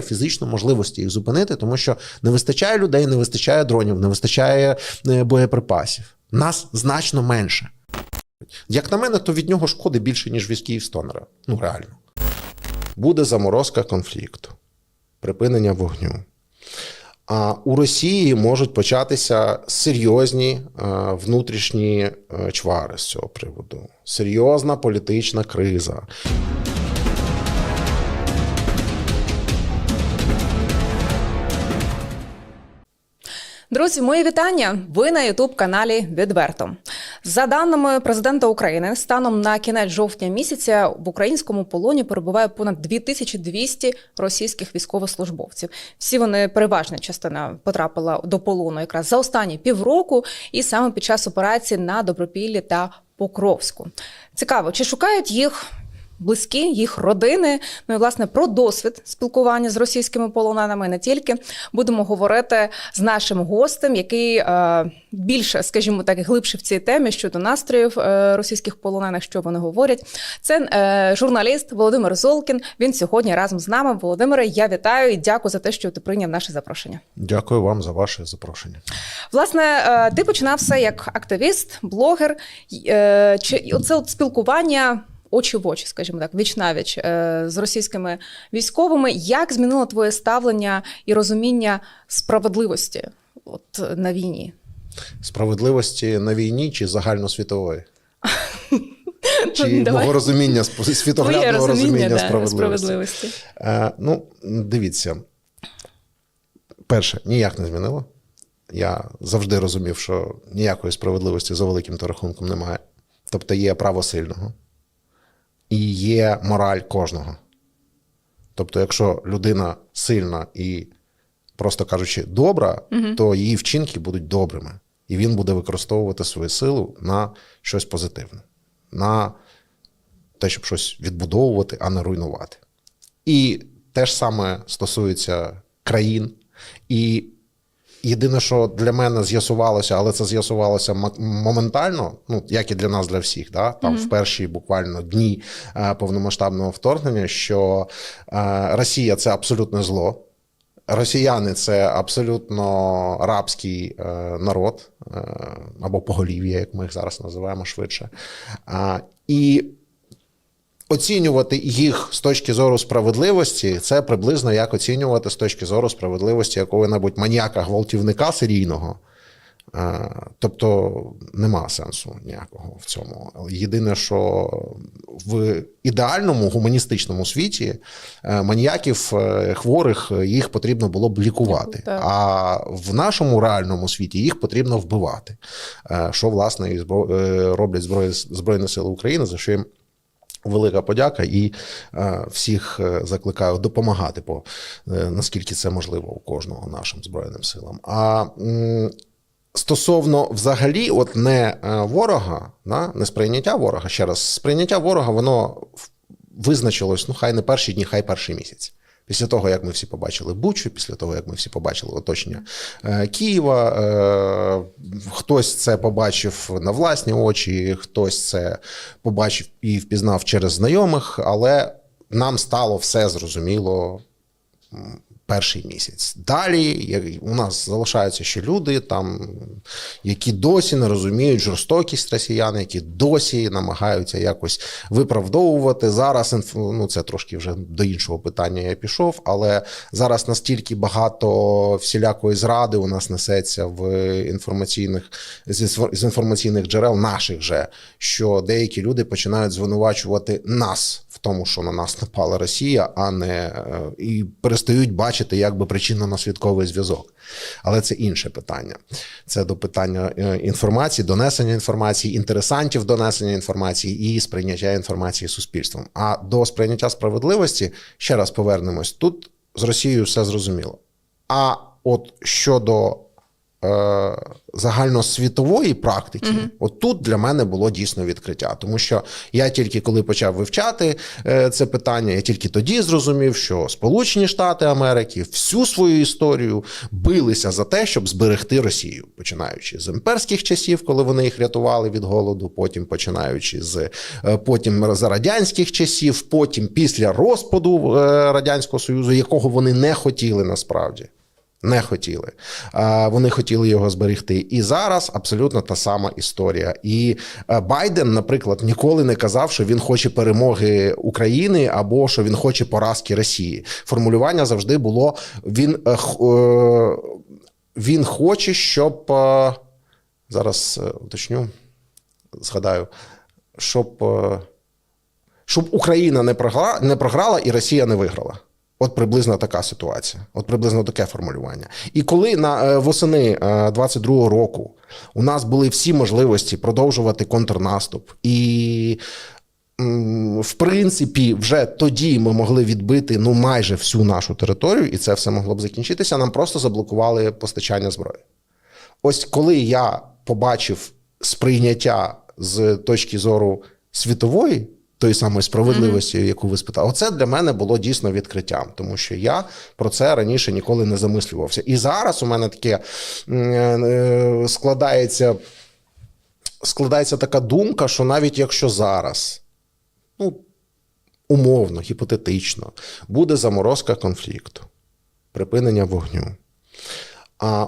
фізично можливості їх зупинити, тому що не вистачає людей, не вистачає дронів, не вистачає е, боєприпасів. Нас значно менше. Як на мене, то від нього шкоди більше, ніж від Київстонера. Ну реально. Буде заморозка конфлікту, припинення вогню. А у Росії можуть початися серйозні е, внутрішні е, чвари з цього приводу, серйозна політична криза. Друзі, мої вітання. Ви на Ютуб каналі Відверто. За даними президента України, станом на кінець жовтня місяця в українському полоні перебуває понад 2200 російських військовослужбовців. Всі вони переважна частина потрапила до полону якраз за останні півроку, і саме під час операції на Добропіллі та Покровську. Цікаво, чи шукають їх близькі, їх родини. Ну і власне про досвід спілкування з російськими полоненими не тільки будемо говорити з нашим гостем, який е, більше, скажімо так, глибше в цій темі щодо настроїв е, російських полонених, що вони говорять. Це е, журналіст Володимир Золкін. Він сьогодні разом з нами. Володимире, я вітаю і дякую за те, що ти прийняв наше запрошення. Дякую вам за ваше запрошення. Власне, е, ти починав все як активіст, блогер. Е, Чи оце от спілкування очі в очі, скажімо так, віч навіч е, з російськими військовими. Як змінило твоє ставлення і розуміння справедливості от на війні? Справедливості на війні чи загальносвітової? Чи Ну, Давай. мого розуміння світоглядного розуміння да, справедливості? справедливості. Е, ну, дивіться. Перше, ніяк не змінило. Я завжди розумів, що ніякої справедливості за великим рахунком немає. Тобто є право сильного і є мораль кожного. Тобто, якщо людина сильна і, просто кажучи, добра, то її вчинки будуть добрими. І він буде використовувати свою силу на щось позитивне, на те, щоб щось відбудовувати, а не руйнувати. І те ж саме стосується країн. І єдине, що для мене з'ясувалося, але це з'ясувалося моментально, ну як і для нас, для всіх, да? там в перші буквально дні е, повномасштабного вторгнення, що е, Росія це абсолютне зло. Росіяни це абсолютно рабський е, народ е, або поголів'я, як ми їх зараз називаємо швидше. А, і оцінювати їх з точки зору справедливості, це приблизно як оцінювати з точки зору справедливості якого-небудь маніяка гвалтівника серійного. Е, Тобто нема сенсу ніякого в цьому. Єдине, що в ідеальному гуманістичному світі е, маніяків е, хворих їх потрібно було б лікувати. Так. А в нашому реальному світі їх потрібно вбивати. Що власне і роблять Зброї- Збройні Сили України, за що їм Велика подяка і е, всіх е, закликаю допомагати, по е, наскільки це можливо у кожного нашим збройним силам. А м, стосовно взагалі, от не е, ворога, на не сприйняття ворога, ще раз, сприйняття ворога, воно визначилось, ну хай не перші дні, хай перший місяць. Після того, як ми всі побачили Бучу, після того, як ми всі побачили оточення е, Києва, е, хтось це побачив на власні очі, хтось це побачив і впізнав через знайомих, але нам стало все зрозуміло перший місяць. Далі у нас залишаються ще люди, там, які досі не розуміють жорстокість росіян, які досі намагаються якось виправдовувати. Зараз ну, це трошки вже до іншого питання я пішов, але зараз настільки багато всілякої зради у нас несеться в інформаційних з інформаційних джерел наших же, що деякі люди починають звинувачувати нас в тому, що на нас напала Росія, а не е, і перестають бачити якби причинно-наслідковий зв'язок. Але це інше питання. Це до питання е, інформації, донесення інформації, інтересантів донесення інформації і сприйняття інформації суспільством. А до сприйняття справедливості ще раз повернемось. Тут з Росією все зрозуміло. А от щодо е, загальносвітової практики, от тут для мене було дійсно відкриття. Тому що я тільки коли почав вивчати е, це питання, я тільки тоді зрозумів, що Сполучені Штати Америки всю свою історію билися за те, щоб зберегти Росію, починаючи з імперських часів, коли вони їх рятували від голоду, потім починаючи з е, потім за радянських часів, потім після розпаду е, радянського союзу, якого вони не хотіли насправді. Не хотіли. Вони хотіли його зберегти. І зараз абсолютно та сама історія. І е, Байден, наприклад, ніколи не казав, що він хоче перемоги України або що він хоче поразки Росії. Формулювання завжди було: він, е, е, він хоче, щоб зараз уточню, згадаю, щоб, щоб Україна не програла, не програла і Росія не виграла. От приблизно така ситуація, от приблизно таке формулювання. І коли на е, восени е, 22-го року у нас були всі можливості продовжувати контрнаступ, і в принципі, вже тоді ми могли відбити ну майже всю нашу територію, і це все могло б закінчитися. Нам просто заблокували постачання зброї. Ось коли я побачив сприйняття з точки зору світової. Тої самої справедливості, яку ви спитали, оце для мене було дійсно відкриттям, тому що я про це раніше ніколи не замислювався. І зараз у мене таке е, складається, складається така думка, що навіть якщо зараз, ну умовно, гіпотетично, буде заморозка конфлікту, припинення вогню.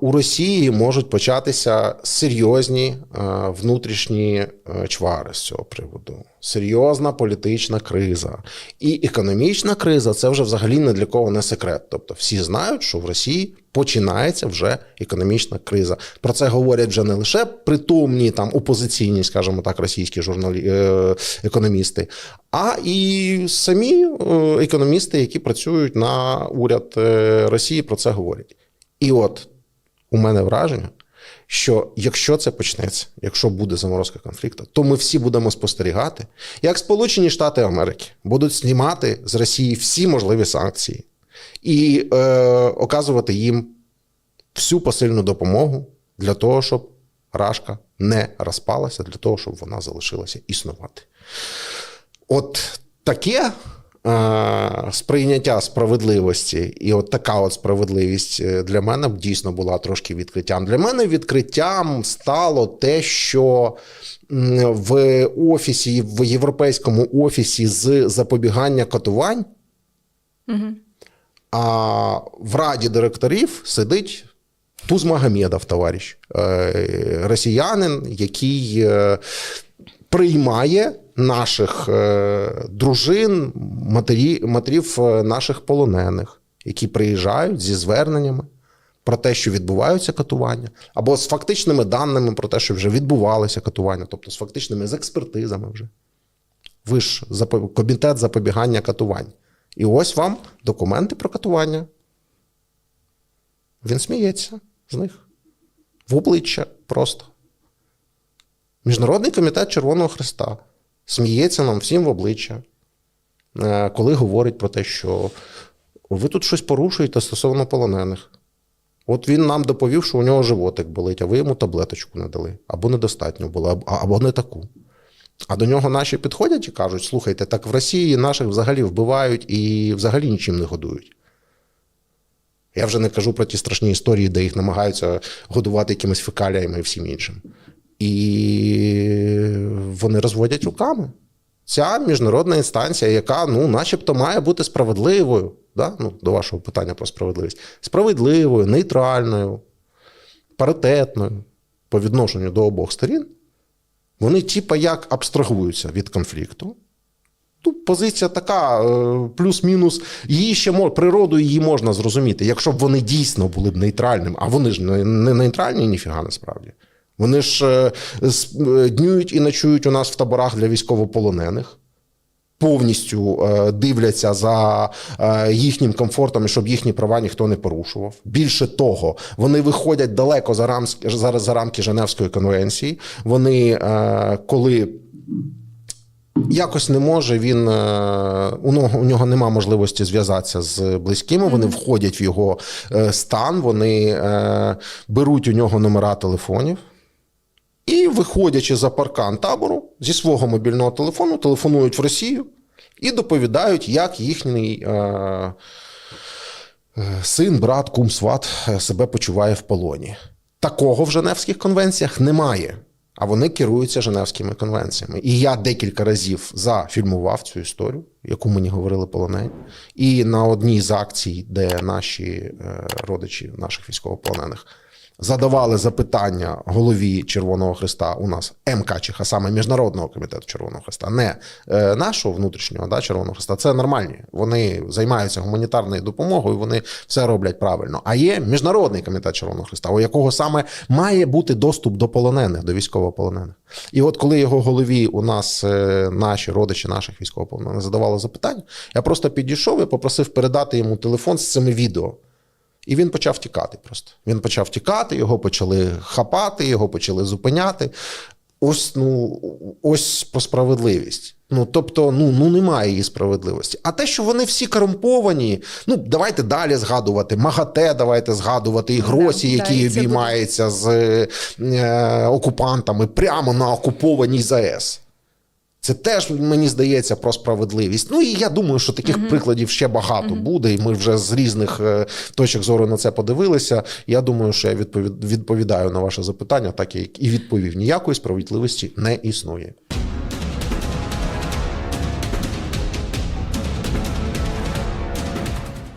У Росії можуть початися серйозні е, внутрішні е, чвари з цього приводу, серйозна політична криза. І економічна криза це вже взагалі не для кого не секрет. Тобто всі знають, що в Росії починається вже економічна криза. Про це говорять вже не лише притомні там опозиційні, скажімо так, російські журналі... е, економісти, а і самі економісти, які працюють на уряд Росії, про це говорять. І от у мене враження, що якщо це почнеться, якщо буде заморозка конфлікту, то ми всі будемо спостерігати, як Сполучені Штати Америки будуть знімати з Росії всі можливі санкції і е, оказувати їм всю посильну допомогу для того, щоб Рашка не розпалася, для того, щоб вона залишилася існувати. От таке сприйняття справедливості, і от така от справедливість е, для мене дійсно була трошки відкриттям. Для мене відкриттям стало те, що в офісі, в європейському офісі з запобігання катувань, а в раді директорів сидить Туз Магомедов, товариш, е, росіянин, який е, приймає наших е, дружин, матері, матерів е, наших полонених, які приїжджають зі зверненнями про те, що відбуваються катування, або з фактичними даними про те, що вже відбувалися катування, тобто з фактичними з експертизами вже. Ви ж комітет запобігання катувань. І ось вам документи про катування. Він сміється з них в обличчя просто. Міжнародний комітет Червоного Христа сміється нам всім в обличчя, е, коли говорить про те, що ви тут щось порушуєте стосовно полонених. От він нам доповів, що у нього животик болить, а ви йому таблеточку не дали, або недостатньо було, або- не таку. А до нього наші підходять і кажуть: слухайте, так в Росії наших взагалі вбивають і взагалі нічим не годують. Я вже не кажу про ті страшні історії, де їх намагаються годувати якимись фекаліями і всім іншим. І вони розводять руками. Ця міжнародна інстанція, яка ну, начебто має бути справедливою, да? ну, до вашого питання про справедливість, справедливою, нейтральною, паритетною по відношенню до обох сторін, вони типа як абстрагуються від конфлікту. Тут позиція така, е, плюс-мінус, її ще мож, природу її можна зрозуміти, якщо б вони дійсно були б нейтральними, а вони ж не нейтральні ніфіга насправді. Вони ж е, е, днюють і ночують у нас в таборах для військовополонених, повністю е, дивляться за їхнім комфортом, і щоб їхні права ніхто не порушував. Більше того, вони виходять далеко за, рамськ, за, за рамки Женевської конвенції. Вони, коли Якось не може. Він у нього нема можливості зв'язатися з близькими. Вони входять в його стан, вони беруть у нього номера телефонів. Виходячи за паркан табору зі свого мобільного телефону, телефонують в Росію і доповідають, як їхній е, е, син, брат, кум, сват е, себе почуває в полоні. Такого в Женевських конвенціях немає. А вони керуються Женевськими конвенціями. І я декілька разів зафільмував цю історію, яку мені говорили полонені. І на одній з акцій, де наші е, родичі наших військовополонених задавали запитання голові Червоного Христа у нас МК а саме Міжнародного комітету Червоного Христа, не е, нашого внутрішнього да, Червоного Христа. Це нормальні. Вони займаються гуманітарною допомогою, вони все роблять правильно. А є міжнародний комітет Червоного Христа, у якого саме має бути доступ до полонених, до військовополонених. І от коли його голові у нас е, наші родичі наших військовополонених задавали запитання, я просто підійшов і попросив передати йому телефон з цими відео. І він почав тікати просто. Він почав тікати, його почали хапати, його почали зупиняти. Ось, ну, ось про справедливість. Ну, тобто, ну, ну немає її справедливості. А те, що вони всі корумповані, ну давайте далі згадувати. МАГАТЕ давайте згадувати, і гросі, які обіймаються з е, окупантами прямо на окупованій ЗАЕС. Це теж мені здається про справедливість. Ну і я думаю, що таких прикладів ще багато буде, і ми вже з різних е, точок зору на це подивилися. Я думаю, що я відповід- відповідаю на ваше запитання, так як і відповів. Ніякої справедливості не існує.